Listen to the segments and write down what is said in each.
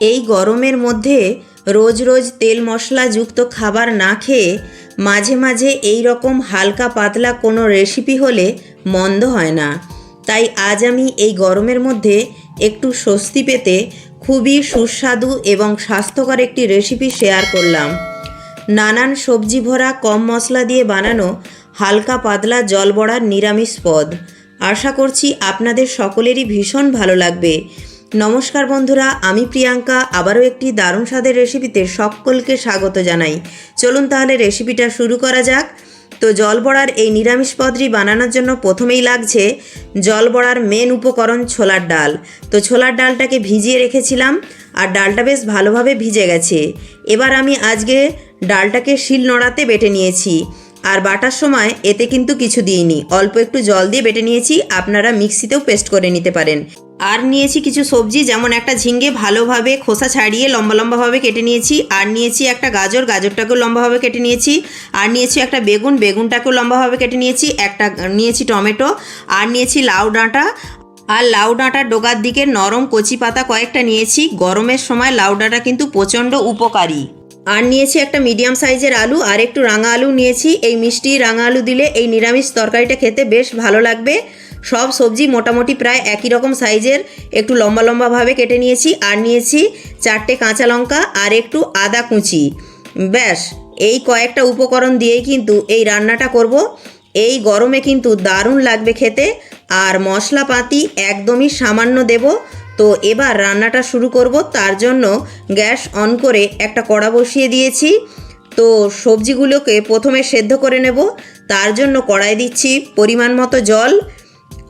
এই গরমের মধ্যে রোজ রোজ তেল মশলাযুক্ত খাবার না খেয়ে মাঝে মাঝে এই রকম হালকা পাতলা কোনো রেসিপি হলে মন্দ হয় না। তাই আজ আমি এই গরমের মধ্যে একটু স্বস্তি পেতে খুবই সুস্বাদু এবং স্বাস্থ্যকর একটি রেসিপি শেয়ার করলাম। নানান সবজি ভরা কম মশলা দিয়ে বানানো হালকা পাতলা জল বড়ার নিরামিষ পদ। আশা করছি আপনাদের সকলেরই ভীষণ ভালো লাগবে। নমস্কার বন্ধুরা, আমি প্রিয়াঙ্কা। আবারও একটি দারুণ স্বাদের রেসিপিতে সকলকে স্বাগত জানাই। চলুন তাহলে রেসিপিটা শুরু করা যাক। তো জল বড়ার এই নিরামিষ পদটি বানানোর জন্য প্রথমেই লাগছে জল বড়ার মেন উপকরণ ছোলার ডাল। তো ছোলার ডালটাকে ভিজিয়ে রেখেছিলাম আর ডালটা বেশ ভালোভাবে ভিজে গেছে। এবার আমি আজকে ডালটাকে শিল নোড়াতে বেটে নিয়েছি। আর বাটার সময় এতে কিন্তু কিছু দিইনি। অল্প একটু জল দিয়ে বেটে নিয়েছি। আপনারা মিক্সিতেও পেস্ট করে নিতে পারেন। আর নিয়েছি কিছু সবজি, যেমন একটা ঝিঙ্গে ভালোভাবে খোসা ছাড়িয়ে লম্বা লম্বাভাবে কেটে নিয়েছি। আর নিয়েছি একটা গাজর, গাজরটাকেও লম্বাভাবে কেটে নিয়েছি। আর নিয়েছি একটা বেগুন, বেগুনটাকেও লম্বাভাবে কেটে নিয়েছি। একটা, নিয়েছি টমেটো, আর নিয়েছি লাউ ডাঁটা। আর লাউ ডাঁটার ডোগার দিকে নরম কচি পাতা কয়েকটা নিয়েছি। গরমের সময় লাউ ডাঁটা কিন্তু প্রচণ্ড উপকারী। আর নিয়েছি একটা মিডিয়াম সাইজের আলু, আর একটু রাঙা আলু নিয়েছি। এই মিষ্টি রাঙা আলু দিলে এই নিরামিষ তরকারিটা খেতে বেশ ভালো লাগবে। সব সবজি মোটামুটি প্রায় একই রকম সাইজের। একটু লম্বা লম্বাভাবে কেটে নিয়েছি, আর নিয়েছি চারটে কাঁচা লঙ্কা আর একটু আদা কুচি। ব্যাস, এই কয়েকটা উপকরণ দিয়েই কিন্তু এই রান্নাটা করব। এই গরমে কিন্তু দারুণ লাগবে খেতে, আর মশলাপাতি একদমই সামান্য দেব। তো এবার রান্নাটা শুরু করব, তার জন্য গ্যাস অন করে একটা কড়া বসিয়ে দিয়েছি। তো সবজিগুলোকে প্রথমে সেদ্ধ করে নেব, তার জন্য কড়াই দিচ্ছি পরিমাণ মতো জল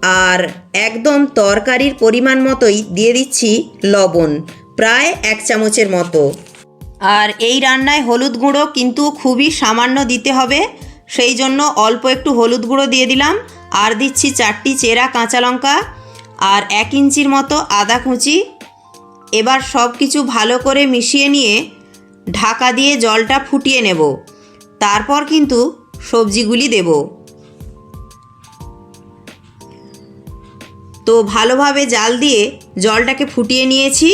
আর একদম তরকারির পরিমাণ মতোই দিয়ে দিচ্ছি লবণ, প্রায় এক চামচের মতো। আর এই রান্নায় হলুদ গুঁড়ো কিন্তু খুবই সামান্য দিতে হবে, সেই জন্য অল্প একটু হলুদ গুঁড়ো দিয়ে দিলাম। আর দিচ্ছি চারটি চেরা কাঁচা লঙ্কা আর এক ইঞ্চির মতো আদা কুচি। এবার সব কিছু ভালো করে মিশিয়ে নিয়ে ঢাকা দিয়ে জলটা ফুটিয়ে নেব। তারপর কিন্তু সবজিগুলি দেব। তো ভালোভাবে জাল দিয়ে জলটাকে ফুটিয়ে নিয়েছি।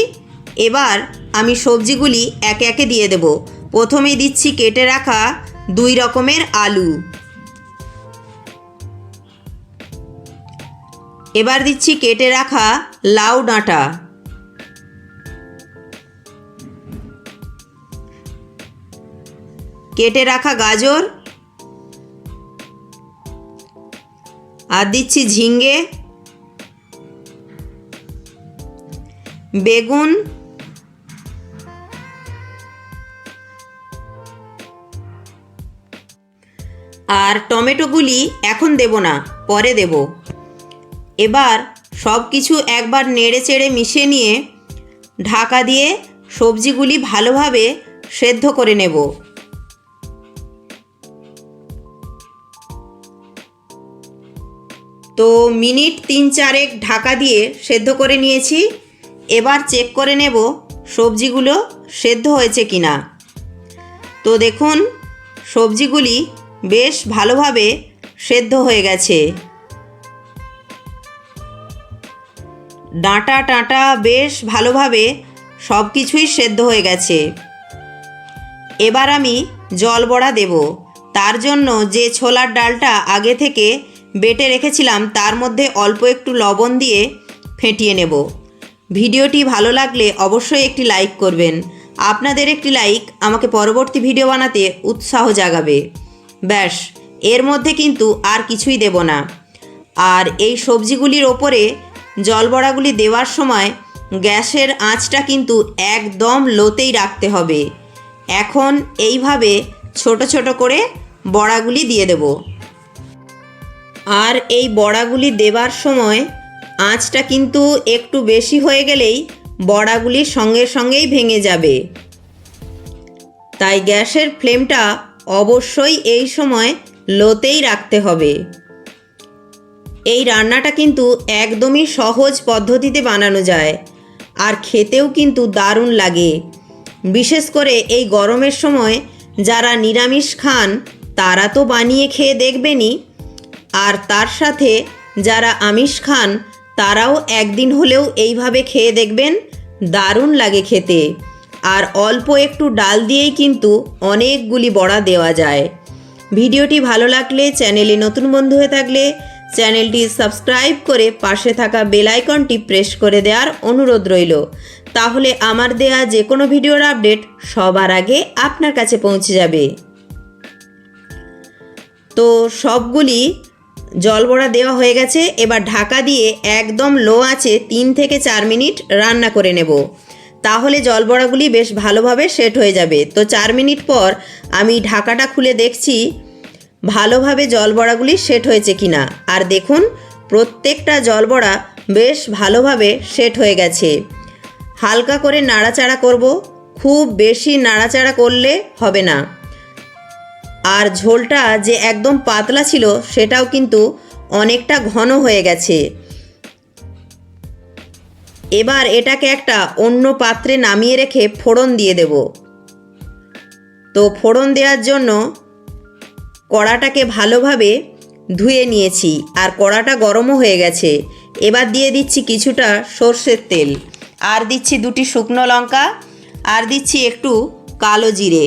এবার আমি সবজিগুলি একে একে দিয়ে দেব। প্রথমে দিচ্ছি কেটে রাখা দুই রকমের আলু। এবার দিচ্ছি কেটে রাখা লাউ ডাঁটা। কেটে রাখা গাজর। আর দিচ্ছি ঝিঙ্গে বেগুন, আর টমেটোগুলি এখন দেব না, পরে দেব। এবার সব কিছু একবার নেড়ে চেড়ে মিশিয়ে নিয়ে ঢাকা দিয়ে সবজিগুলি ভালোভাবে সেদ্ধ করে নেব। তো মিনিট তিন চারেক ঢাকা দিয়ে সেদ্ধ করে নিয়েছি। এবার চেক করে নেব সবজিগুলো সেদ্ধ হয়েছে কি না তো দেখুন, সবজিগুলি বেশ ভালোভাবে সেদ্ধ হয়ে গেছে। ডাঁটা টাঁটা বেশ ভালোভাবে সব কিছুই সেদ্ধ হয়ে গেছে। এবার আমি জল বড়া দেব। তার জন্য যে ছোলার ডালটা আগে থেকে বেটে রেখেছিলাম, তার মধ্যে অল্প একটু লবণ দিয়ে ফেটিয়ে নেব। ভিডিওটি ভালো লাগলে অবশ্যই একটি লাইক করবেন। আপনাদের একটি লাইক আমাকে পরবর্তী ভিডিও বানাতে উৎসাহ জাগাবে। ব্যাস, এর মধ্যে কিন্তু আর কিছুই দেব না। আর এই সবজিগুলির ওপরে জলবড়াগুলি দেওয়ার সময় গ্যাসের আঁচটা কিন্তু একদম লোতেই রাখতে হবে। এখন এইভাবে ছোট ছোট করে বড়াগুলি দিয়ে দেব। আর এই বড়াগুলি দেবার সময় আঁচটা কিন্তু একটু বেশি হয়ে গেলেই বড়াগুলি সঙ্গে সঙ্গেই ভেঙে যাবে। তাই গ্যাসের ফ্লেমটা অবশ্যই এই সময় লোতেই রাখতে হবে। এই রান্নাটা কিন্তু একদমই সহজ পদ্ধতিতে বানানো যায় আর খেতেও কিন্তু দারুণ লাগে। বিশেষ করে এই গরমের সময় যারা নিরামিষ খান, তারা তো বানিয়ে খেয়ে দেখবেনই। আর তার সাথে যারা আমিষ খান তারাও একদিন হলেও এইভাবে খেয়ে দেখবেন, দারুণ লাগে খেতে। আর অল্প একটু ডাল দিয়েই কিন্তু অনেকগুলি বড়া দেওয়া যায়। ভিডিওটি ভালো লাগলে চ্যানেলে নতুন বন্ধু হয়ে থাকলে চ্যানেলটি সাবস্ক্রাইব করে পাশে থাকা বেল আইকনটি প্রেস করে দেওয়ার অনুরোধ রইল। তাহলে আমার দেয়া যে কোনো ভিডিওর আপডেট সবার আগে আপনার কাছে পৌঁছে যাবে। তো সবগুলি জলবড়া দেওয়া হয়ে গেছে, এবার ঢাকা দিয়ে একদম লো আছে তিন থেকে চার মিনিট রান্না করে নেব। তাহলে জলবড়াগুলি বেশ ভালোভাবে সেট হয়ে যাবে। তো চার মিনিট পর আমি ঢাকাটা খুলে দেখছি ভালোভাবে জলবড়াগুলি সেট হয়েছে কিনা। আর দেখুন, প্রত্যেকটা জলবড়া বেশ ভালোভাবে সেট হয়ে গেছে। হালকা করে নাড়াচাড়া করব, খুব বেশি নাড়াচাড়া করলে হবে না। আর ঝোলটা যে একদম পাতলা ছিল, সেটাও কিন্তু অনেকটা ঘন হয়ে গেছে। এবার এটাকে একটা অন্য পাত্রে নামিয়ে রেখে ফোড়ন দিয়ে দেব। তো ফোড়ন দেওয়ার জন্য কড়াটাকে ভালোভাবে ধুয়ে নিয়েছি, আর কড়াটা গরমও হয়ে গেছে। এবার দিয়ে দিচ্ছি কিছুটা সর্ষের তেল। আর দিচ্ছি দুটি শুকনো লঙ্কা, আর দিচ্ছি একটু কালো জিরে।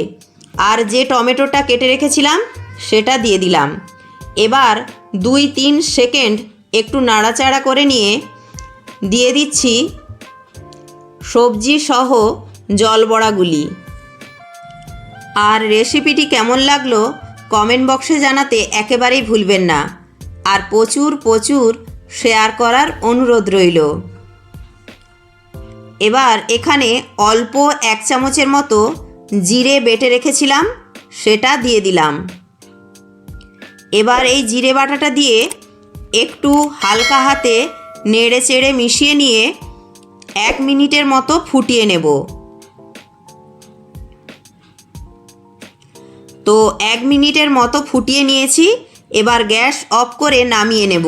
আর যে টমেটোটা কেটে রেখেছিলাম, সেটা দিয়ে দিলাম। এবার দুই তিন সেকেন্ড একটু নাড়াচাড়া করে নিয়ে দিয়ে দিচ্ছি সবজি সহ জলবড়াগুলি আর রেসিপিটি কেমন লাগল, কমেন্ট বক্সে জানাতে একেবারেই ভুলবেন না। আর প্রচুর প্রচুর শেয়ার করার অনুরোধ রইল। এবার এখানে অল্প এক চামচের মতো জিরে বেটে রেখেছিলাম, সেটা দিয়ে দিলাম। এবার এই জিরে বাটাটা দিয়ে একটু হালকা হাতে নেড়ে চেড়ে মিশিয়ে নিয়ে এক মিনিটের মতো ফুটিয়ে নেব। তো এক মিনিটের মতো ফুটিয়ে নিয়েছি, এবার গ্যাস অফ করে নামিয়ে নেব।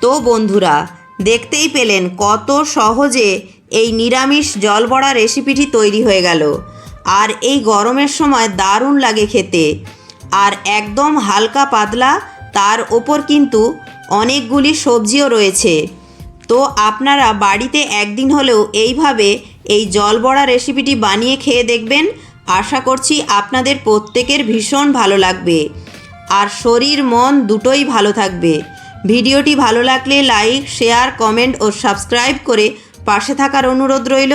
তো বন্ধুরা, দেখতেই পেলেন কত সহজে এই নিরামিষ জলবড়া রেসিপিটি তৈরি হয়ে গেল। আর এই গরমের সময় দারুণ লাগে খেতে। আর একদম হালকা পাতলা, তার ওপর কিন্তু অনেকগুলি সবজিও রয়েছে। তো আপনারা বাড়িতে একদিন হলেও এইভাবে এই জলবড়া রেসিপিটি বানিয়ে খেয়ে দেখবেন। আশা করছি আপনাদের প্রত্যেকের ভীষণ ভালো লাগবে। আর শরীর, মন দুটোই ভালো থাকবে। ভিডিওটি ভালো লাগলে লাইক, শেয়ার, কমেন্ট ও সাবস্ক্রাইব করে পাশে থাকার অনুরোধ রইল।